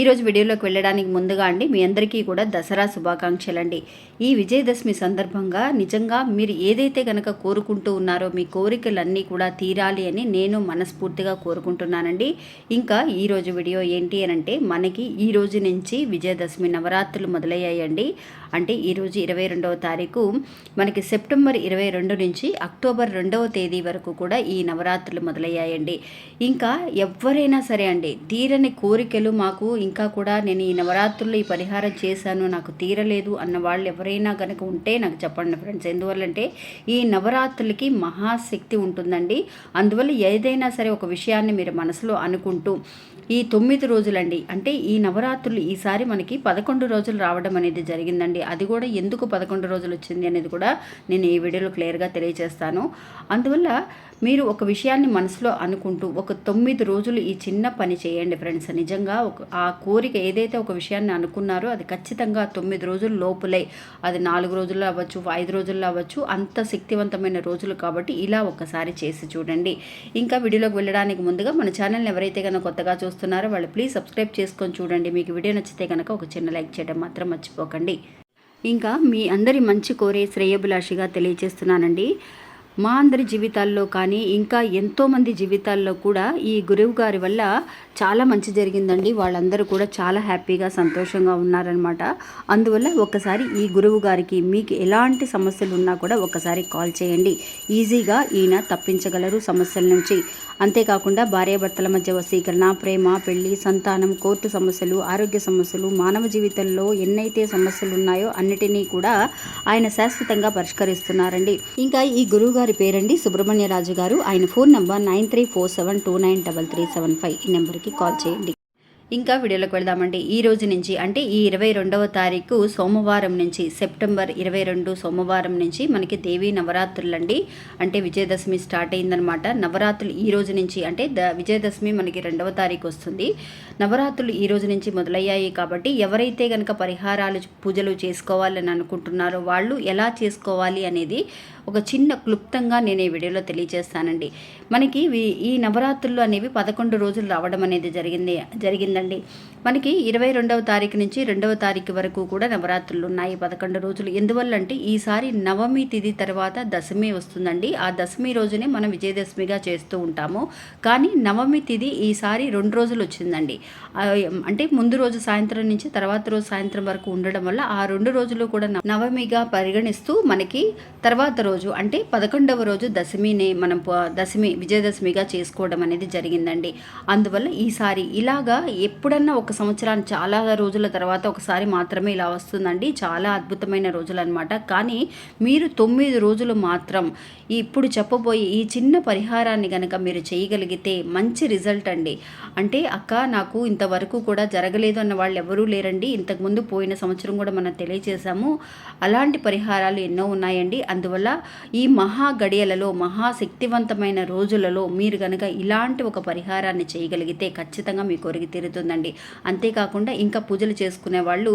ఈరోజు వీడియోలోకి వెళ్ళడానికి ముందుగా అండి మీ అందరికీ కూడా దసరా శుభాకాంక్షలు అండి ఈ విజయదశమి సందర్భంగా నిజంగా మీరు ఏదైతే కనుక కోరుకుంటూ ఉన్నారో మీ కోరికలన్నీ కూడా తీరాలి అని నేను మనస్ఫూర్తిగా కోరుకుంటున్నానండి. ఇంకా ఈరోజు వీడియో ఏంటి అని అంటే మనకి ఈ రోజు నుంచి విజయదశమి నవరాత్రులు మొదలయ్యాయండి. అంటే ఈరోజు ఇరవై రెండవ తారీఖు మనకి సెప్టెంబర్ ఇరవై రెండు నుంచి అక్టోబర్ రెండవ తేదీ వరకు కూడా ఈ నవరాత్రులు మొదలయ్యాయండి. ఇంకా ఎవరైనా సరే అండి తీరని కోరికలు మాకు ఇంకా కూడా నేను ఈ నవరాత్రుల్లో ఈ పరిహారం చేశాను నాకు తీరలేదు అన్న వాళ్ళు ఎవరైనా కనుక ఉంటే నాకు చెప్పండి ఫ్రెండ్స్. ఎందువల్లంటే ఈ నవరాత్రులకి మహాశక్తి ఉంటుందండి. అందువల్ల ఏదైనా సరే ఒక విషయాన్ని మీరు మనసులో అనుకుంటూ ఈ తొమ్మిది రోజులండి అంటే ఈ నవరాత్రులు ఈసారి మనకి పదకొండు రోజులు రావడం అనేది జరిగిందండి. అది కూడా ఎందుకు పదకొండు రోజులు వచ్చింది అనేది కూడా నేను ఈ వీడియోలో క్లియర్గా తెలియజేస్తాను అందువల్ల మీరు ఒక విషయాన్ని మనసులో అనుకుంటూ ఒక తొమ్మిది రోజులు ఈ చిన్న పని చేయండి ఫ్రెండ్స్. నిజంగా ఒక ఆ కోరిక ఏదైతే ఒక విషయాన్ని అనుకున్నారో అది ఖచ్చితంగా తొమ్మిది రోజులు లోపులై. అది నాలుగు రోజుల్లో అవ్వచ్చు ఐదు రోజుల్లో అవ్వచ్చు అంత శక్తివంతమైన రోజులు కాబట్టి ఇలా ఒకసారి చేసి చూడండి. ఇంకా వీడియోలోకి వెళ్ళడానికి ముందుగా మన ఛానల్ని ఎవరైతే కనుక కొత్తగా చూస్తున్నారో వాళ్ళు ప్లీజ్ సబ్స్క్రైబ్ చేసుకొని చూడండి. మీకు వీడియో నచ్చితే కనుక ఒక చిన్న లైక్ చేయడం మాత్రం మర్చిపోకండి. ఇంకా మీ అందరి మంచి కోరే శ్రేయభిలాషిగా తెలియజేస్తున్నానండి మా అందరి జీవితాల్లో కానీ ఇంకా ఎంతోమంది జీవితాల్లో కూడా ఈ గురువు గారి వల్ల చాలా మంచి జరిగిందండి. వాళ్ళందరూ కూడా చాలా హ్యాపీగా సంతోషంగా ఉన్నారనమాట అందువల్ల ఒకసారి ఈ గురువు గారికి మీకు ఎలాంటి సమస్యలు ఉన్నా కూడా ఒకసారి కాల్ చేయండి. ఈజీగా ఈయన తప్పించగలరు సమస్యల నుంచి. అంతేకాకుండా భార్యాభర్తల మధ్య వశీకరణ ప్రేమ పెళ్ళి సంతానం కోర్టు సమస్యలు ఆరోగ్య సమస్యలు మానవ జీవితంలో ఎన్నైతే సమస్యలు ఉన్నాయో అన్నిటినీ కూడా ఆయన శాశ్వతంగా పరిష్కరిస్తున్నారండి. ఇంకా ఈ గురువు గారి పేరండి సుబ్రహ్మణ్యరాజు గారు. ఆయన phone number nine three four seven two nine double three seven five ఈ నెంబర్కి కాల్ చేయండి. ఇంకా వీడియోలోకి వెళ్దామండి. ఈ రోజు నుంచి అంటే ఈ ఇరవై రెండవ తారీఖు సోమవారం నుంచి సెప్టెంబర్ ఇరవై రెండు సోమవారం నుంచి మనకి దేవీ నవరాత్రులు అండి అంటే విజయదశమి స్టార్ట్ అయిందనమాట నవరాత్రులు ఈ రోజు నుంచి అంటే ద విజయదశమి మనకి రెండవ తారీఖు వస్తుంది. నవరాత్రులు ఈ రోజు నుంచి మొదలయ్యాయి కాబట్టి ఎవరైతే కనుక పరిహారాలు పూజలు చేసుకోవాలని అనుకుంటున్నారో వాళ్ళు ఎలా చేసుకోవాలి అనేది ఒక చిన్న క్లుప్తంగా నేను ఈ వీడియోలో తెలియజేస్తానండి. మనకి ఈ నవరాత్రులు అనేవి పదకొండు రోజులు రావడం అనేది జరిగింది జరిగింది జరిగిందండి. మనకి ఇరవై రెండవ తారీఖు నుంచి రెండవ తారీఖు వరకు కూడా నవరాత్రులు ఉన్నాయి. పదకొండు రోజులు. ఎందువల్ల అంటే ఈసారి నవమి తిథి తర్వాత దశమి వస్తుందండి. ఆ దశమి రోజునే మనం విజయదశమిగా చేస్తూ ఉంటాము. కానీ నవమి తిథి ఈసారి రెండు రోజులు వచ్చిందండి. అంటే ముందు రోజు సాయంత్రం నుంచి తర్వాత రోజు సాయంత్రం వరకు ఉండడం వల్ల ఆ రెండు రోజులు కూడా నవమిగా పరిగణిస్తూ మనకి తర్వాత రోజు అంటే పదకొండవ రోజు దశమిని మనం ప- దశమి విజయదశమిగా చేసుకోవడం అనేది జరిగిందండి. అందువల్ల ఈసారి ఇలాగా ఎప్పుడన్నా ఒక సంవత్సరానికి చాలా రోజుల తర్వాత ఒకసారి మాత్రమే ఇలా వస్తుందండి. చాలా అద్భుతమైన రోజులు అనమాట కానీ మీరు తొమ్మిది రోజులు మాత్రం ఇప్పుడు చెప్పబోయే ఈ చిన్న పరిహారాన్ని కనుక మీరు చేయగలిగితే మంచి రిజల్ట్ అండి. అంటే అక్క నాకు ఇంతవరకు కూడా జరగలేదు అన్న వాళ్ళు ఎవరూ లేరండి. ఇంతకుముందు పోయిన సంవత్సరం కూడా మనం తెలియజేశాము అలాంటి పరిహారాలు ఎన్నో ఉన్నాయండి. అందువల్ల ఈ మహా గడియలలో మహాశక్తివంతమైన రోజులలో మీరు కనుక ఇలాంటి ఒక పరిహారాన్ని చేయగలిగితే ఖచ్చితంగా మీ కోరిక జరుగుతుందండి. అంతేకాకుండా ఇంకా పూజలు చేసుకునే వాళ్ళు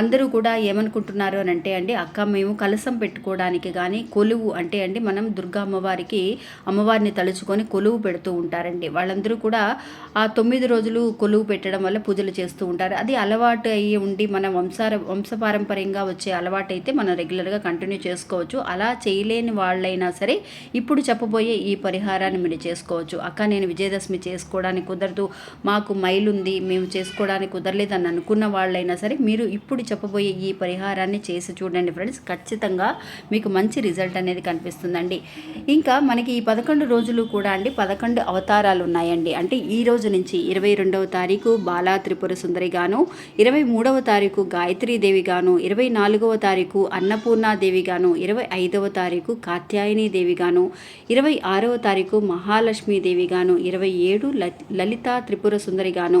అందరూ కూడా ఏమనుకుంటున్నారు అని అంటే అండి అక్క మేము కలసం పెట్టుకోవడానికి కానీ కొలువు అంటే అండి మనం దుర్గా అమ్మవారికి అమ్మవారిని తలుచుకొని కొలువు పెడుతూ ఉంటారండి. వాళ్ళందరూ కూడా ఆ తొమ్మిది రోజులు కొలువు పెట్టడం వల్ల పూజలు చేస్తూ ఉంటారు. అది అలవాటు అయ్యి ఉండి మన వంశార వంశపారంపర్యంగా వచ్చే అలవాటు అయితే మనం రెగ్యులర్గా కంటిన్యూ చేసుకోవచ్చు. అలా చేయలేని వాళ్ళైనా సరే ఇప్పుడు చెప్పబోయే ఈ పరిహారాన్ని మీరు చేసుకోవచ్చు. అక్క నేను విజయదశమి చేసుకోవడానికి కుదరదు. మాకు మైలు ఉంది మేము చేసుకోవడానికి కుదరలేదు అని అనుకున్న వాళ్ళైనా సరే మీరు ఇప్పుడు చెప్పబోయే ఈ పరిహారాన్ని చేసి చూడండి ఫ్రెండ్స్. ఖచ్చితంగా మీకు మంచి రిజల్ట్ అనేది కనిపిస్తుందండి. ఇంకా మనకి ఈ పదకొండు రోజులు కూడా అండి పదకొండు అవతారాలు ఉన్నాయండి. అంటే ఈ రోజు నుంచి ఇరవై రెండవ తారీఖు బాలా త్రిపుర సుందరి గాను ఇరవై మూడవ తారీఖు గాయత్రీదేవి గాను ఇరవై నాలుగవ తారీఖు అన్నపూర్ణాదేవి గాను ఇరవై ఐదవ తారీఖు కాత్యాయని దేవి గాను ఇరవై ఆరవ తారీఖు మహాలక్ష్మీదేవి గాను ఇరవై ఏడు ల- లలిత త్రిపుర సుందరి గాను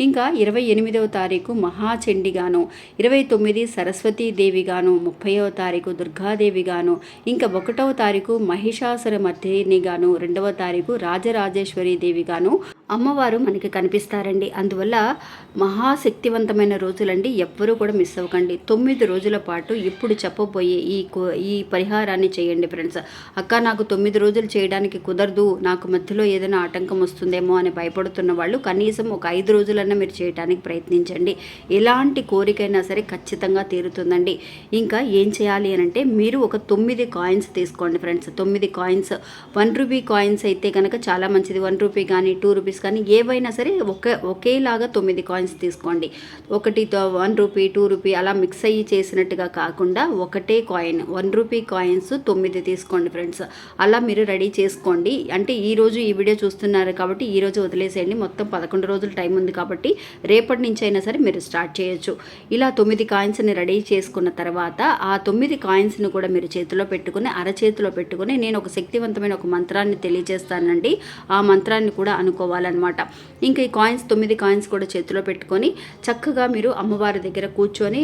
ఇంకా ఇరవై ఎనిమిదవ తారీఖు మహాచండిగాను ఇరవై తొమ్మిది సరస్వతీదేవిగాను ముప్పైవ తారీఖు దుర్గాదేవిగాను ఇంకా ఒకటవ తారీఖు మహిషాసుర మధ్యనిగాను గాను రెండవ తారీఖు రాజరాజేశ్వరి దేవిగాను అమ్మవారు మనకి కనిపిస్తారండి. అందువల్ల మహాశక్తివంతమైన రోజులండి. ఎవ్వరూ కూడా మిస్ అవ్వకండి. తొమ్మిది రోజుల పాటు ఇప్పుడు చెప్పబోయే ఈ ఈ పరిహారాన్ని చేయండి ఫ్రెండ్స్. అక్క నాకు తొమ్మిది రోజులు చేయడానికి కుదరదు. నాకు మధ్యలో ఏదైనా ఆటంకం వస్తుందేమో అని భయపడుతున్న వాళ్ళు కనీసం ఒక ఐదు రోజులన్నా మీరు చేయడానికి ప్రయత్నించండి. ఎలాంటి కోరికైనా సరే ఖచ్చితంగా తీరుతుందండి. ఇంకా ఏం చేయాలి అని అంటే మీరు ఒక తొమ్మిది కాయిన్స్ తీసుకోండి ఫ్రెండ్స్. తొమ్మిది కాయిన్స్. వన్ రూపీ కాయిన్స్ అయితే కనుక చాలా మంచిది. వన్ రూపీ కానీ టూ రూపీస్ కానీ ఏవైనా సరే ఒక ఒకేలాగా తొమ్మిది కాయిన్స్ తీసుకోండి. ఒకటి వన్ రూపీ టూ రూపీ అలా మిక్స్ అయ్యి చేసినట్టుగా కాకుండా ఒకటే కాయిన్ వన్ రూపీ కాయిన్స్ తొమ్మిది తీసుకోండి ఫ్రెండ్స్. అలా మీరు రెడీ చేసుకోండి. అంటే ఈరోజు ఈ వీడియో చూస్తున్నారు కాబట్టి ఈరోజు వదిలేసేయండి. మొత్తం పదకొండు రోజులు టైం ఉంది కాబట్టి రేపటి నుంచి అయినా సరే మీరు స్టార్ట్ చేయొచ్చు. ఇలా తొమ్మిది కాయిన్స్ని రెడీ చేసుకున్న తర్వాత ఆ తొమ్మిది కాయిన్స్ని కూడా మీరు చేతిలో పెట్టుకుని అరచేతిలో పెట్టుకుని నేను ఒక శక్తివంతమైన ఒక మంత్రాన్ని తెలియజేస్తానండి. ఆ మంత్రాన్ని కూడా అనుకోవాలన్నమాట. ఇంకా ఈ కాయిన్స్ తొమ్మిది కాయిన్స్ కూడా చేతిలో పెట్టుకొని చక్కగా మీరు అమ్మవారి దగ్గర కూర్చొని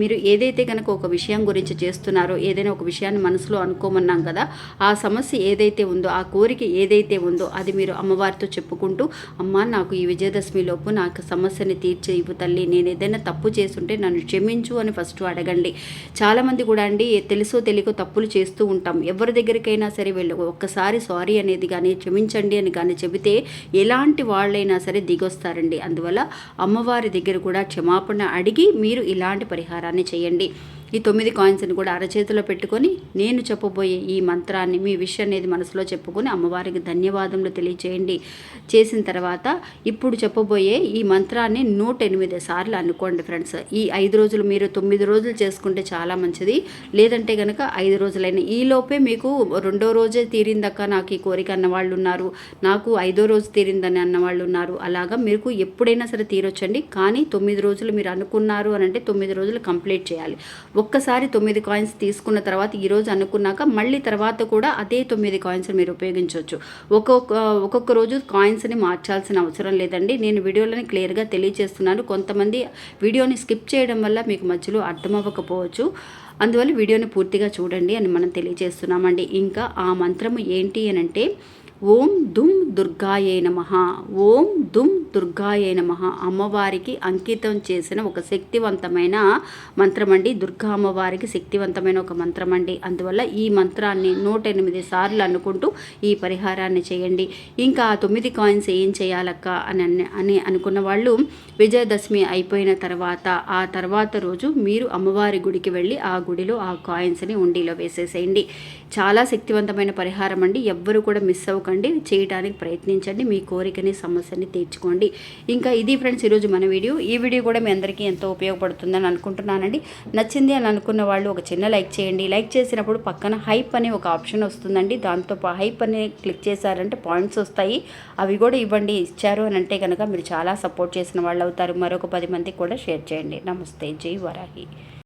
మీరు ఏదైతే కనుక ఒక విషయం గురించి చేస్తున్నారో ఏదైనా ఒక విషయాన్ని మనసులో అనుకోమన్నాం కదా ఆ సమస్య ఏదైతే ఉందో ఆ కోరిక ఏదైతే ఉందో అది మీరు అమ్మవారితో చెప్పుకుంటూ అమ్మ నాకు ఈ విజయదశమి లోపు నాకు సమస్యని తీర్చే ఇవ్వు తల్లి. నేను ఏదైనా తప్పు చేస్తుంటే నన్ను క్షమించు అని ఫస్ట్ అడగండి. చాలామంది కూడా అండి తెలుసో తెలియకో తప్పులు చేస్తూ ఉంటాం. ఎవరి దగ్గరికైనా సరే వెళ్ళు. ఒక్కసారి సారీ అనేది కానీ క్షమించండి అని కానీ చెబితే ఎలాంటి వాళ్ళైనా సరే దిగొస్తారండి. అందువల్ల అమ్మవారి దగ్గర కూడా క్షమాపణ అడిగి మీరు ఇలాంటి పరిహారాన్ని చేయండి. ఈ తొమ్మిది కాయిన్స్ని కూడా అరచేతిలో పెట్టుకొని నేను చెప్పబోయే ఈ మంత్రాన్ని మీ విషయం అనేది మనసులో చెప్పుకొని అమ్మవారికి ధన్యవాదములు తెలియచేయండి. చేసిన తర్వాత ఇప్పుడు చెప్పబోయే ఈ మంత్రాన్ని నూట ఎనిమిది సార్లు అనుకోండి ఫ్రెండ్స్ ఈ ఐదు రోజులు మీరు తొమ్మిది రోజులు చేసుకుంటే చాలా మంచిది. లేదంటే కనుక ఐదు రోజులైన. ఈలోపే మీకు రెండో రోజే తీరిందక్క నాకు ఈ కోరిక అన్న వాళ్ళు ఉన్నారు. నాకు ఐదో రోజు తీరిందని అన్న వాళ్ళు ఉన్నారు. అలాగా మీకు ఎప్పుడైనా సరే తీరొచ్చండి. కానీ తొమ్మిది రోజులు మీరు అనుకున్నారు అని అంటే తొమ్మిది రోజులు కంప్లీట్ చేయాలి. ఒక్కసారి తొమ్మిది కాయిన్స్ తీసుకున్న తర్వాత ఈరోజు అనుకున్నాక మళ్ళీ తర్వాత కూడా అదే తొమ్మిది కాయిన్స్ మీరు ఉపయోగించవచ్చు. ఒక్కొక్క ఒక్కొక్క రోజు కాయిన్స్ని మార్చాల్సిన అవసరం లేదండి. నేను వీడియోలని క్లియర్గా తెలియజేస్తున్నాను. కొంతమంది వీడియోని స్కిప్ చేయడం వల్ల మీకు మధ్యలో అర్థమవ్వకపోవచ్చు. అందువల్ల వీడియోని పూర్తిగా చూడండి అని మనం తెలియజేస్తున్నామండి. ఇంకా ఆ మంత్రము ఏంటి అని అంటే ఓం దుమ్ దుర్గాయే నమ. ఓం దుమ్ దుర్గాయే నమ. అమ్మవారికి అంకితం చేసిన ఒక శక్తివంతమైన మంత్రం అండి దుర్గా అమ్మవారికి శక్తివంతమైన ఒక మంత్రం అండి అందువల్ల ఈ మంత్రాన్ని నూట ఎనిమిది సార్లు అనుకుంటూ ఈ పరిహారాన్ని చేయండి. ఇంకా తొమ్మిది కాయిన్స్ ఏం చేయాలక్క అని అని అనుకున్న వాళ్ళు విజయదశమి అయిపోయిన తర్వాత ఆ తర్వాత రోజు మీరు అమ్మవారి గుడికి వెళ్ళి ఆ గుడిలో ఆ కాయిన్స్ని ఉండిలో వేసేసేయండి. చాలా శక్తివంతమైన పరిహారం అండి ఎవ్వరు కూడా మిస్ అవ్వక మర్చిపోకండి చేయడానికి ప్రయత్నించండి మీ కోరికని సమస్యని తీర్చుకోండి. ఇంకా ఇది ఫ్రెండ్స్ ఈరోజు మన వీడియో. ఈ వీడియో కూడా మీ అందరికీ ఎంతో ఉపయోగపడుతుందని అనుకుంటున్నానండి. నచ్చింది అని అనుకున్న వాళ్ళు ఒక చిన్న లైక్ చేయండి. లైక్ చేసినప్పుడు పక్కన హైప్ అనే ఒక ఆప్షన్ వస్తుందండి. దాంతో హైప్ అని క్లిక్ చేశారంటే పాయింట్స్ వస్తాయి. అవి కూడా ఇవ్వండి ఇచ్చారు అని అంటే కనుక మీరు చాలా సపోర్ట్ చేసిన వాళ్ళు అవుతారు. మరొక పది మందికి కూడా షేర్ చేయండి. నమస్తే. జై వరాహి.